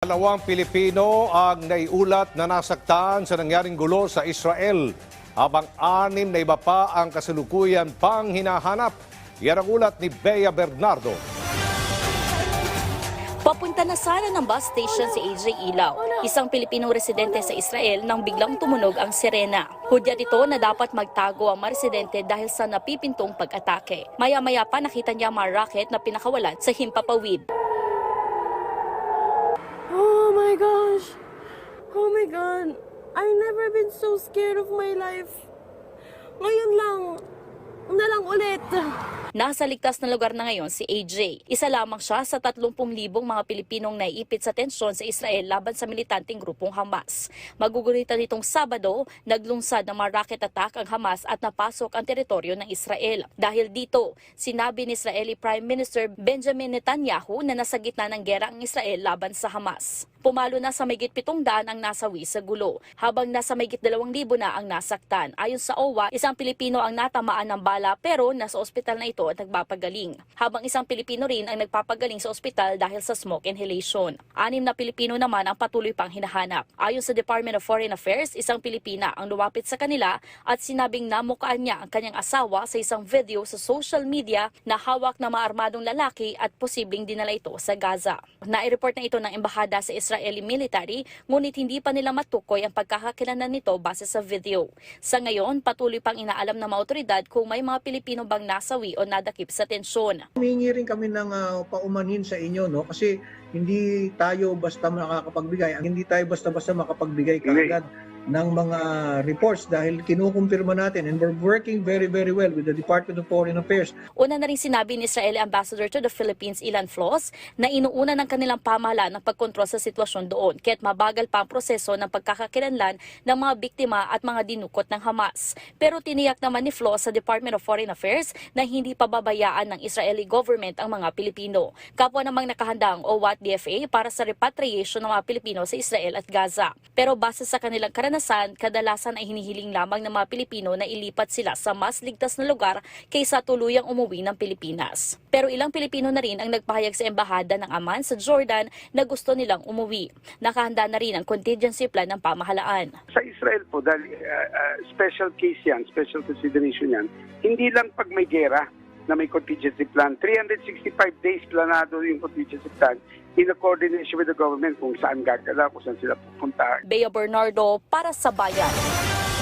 Dalawang Pilipino ang naiulat na nasaktan sa nangyaring gulo sa Israel, habang anim na iba pa ang kasalukuyan pang hinahanap. Yan ang ulat ni Bea Bernardo. Papunta na sana ng bus station si AJ Ilaw, isang Pilipinong residente sa Israel nang biglang tumunog ang sirena. Hudyat ito na dapat magtago ang residente dahil sa napipintong pag-atake. Maya-maya pa nakita niya mga rocket na pinakawalan sa himpapawid. My gosh. Oh my god. I've never been so scared of my life. Ngayon lang. Na lang ulit. Nasa ligtas na lugar na ngayon si AJ. Isa lamang siya sa 30,000 mga Pilipinong naiipit sa tensyon sa Israel laban sa militanteng grupong Hamas. Magugulita nitong Sabado, naglungsad ng mga rocket attack ang Hamas at napasok ang teritoryo ng Israel. Dahil dito, sinabi ni Israeli Prime Minister Benjamin Netanyahu na nasa gitna ng gera ang Israel laban sa Hamas. Pumalo na sa mayigit pitong daan ang nasawi sa gulo, habang nasa mayigit dalawang libo na ang nasaktan. Ayon sa OWA, isang Pilipino ang natamaan ng bala pero nasa ospital na ito at nagpapagaling. Habang isang Pilipino rin ang nagpapagaling sa ospital dahil sa smoke inhalation. Anim na Pilipino naman ang patuloy pang hinahanap. Ayon sa Department of Foreign Affairs, isang Pilipina ang lumapit sa kanila at sinabing namukaan niya ang kanyang asawa sa isang video sa social media na hawak na maarmadong lalaki at posibleng dinala ito sa Gaza. Nai-report na ito ng embahada sa Israeli military, ngunit hindi pa nila matukoy ang pagkakakilanan nito base sa video. Sa ngayon, patuloy pang inaalam ng mga otoridad kung may mga Pilipino bang nasawi o nadakip sa tensyon. Humingi rin kami ng ah, paumanhin sa inyo no kasi hindi tayo basta makakapagbigay, hindi tayo basta-basta makapagbigay kaagad ng mga reports dahil kinukumpirma natin and we're working very very well with the Department of Foreign Affairs. Una na rin sinabi ni Israeli Ambassador to the Philippines Ilan Floss na inuuna ng kanilang pamahalaan ang pagkontrol sa sitwasyon doon kaya't mabagal pa ang proseso ng pagkakakilanlan ng mga biktima at mga dinukot ng Hamas. Pero tiniyak naman ni Floss sa Department of Foreign Affairs na hindi pababayaan ng Israeli government ang mga Pilipino. Kapwa namang nakahanda ang OWA at DFA para sa repatriation ng mga Pilipino sa Israel at Gaza. Pero base sa kanilang karanasan, kadalasan ay hinihiling lamang ng mga Pilipino na ilipat sila sa mas ligtas na lugar kaysa tuluyang umuwi ng Pilipinas. Pero ilang Pilipino na rin ang nagpahayag sa embahada ng Aman sa Jordan na gusto nilang umuwi. Nakahanda na rin ang contingency plan ng pamahalaan. Sa Israel po, dahil uh, uh, special case yan, special consideration yan, hindi lang pag may gera na may contingency plan. 365 days planado yung contingency plan in coordination with the government kung saan gagala, kung saan sila pupunta. Bea Bernardo para sa Bayan.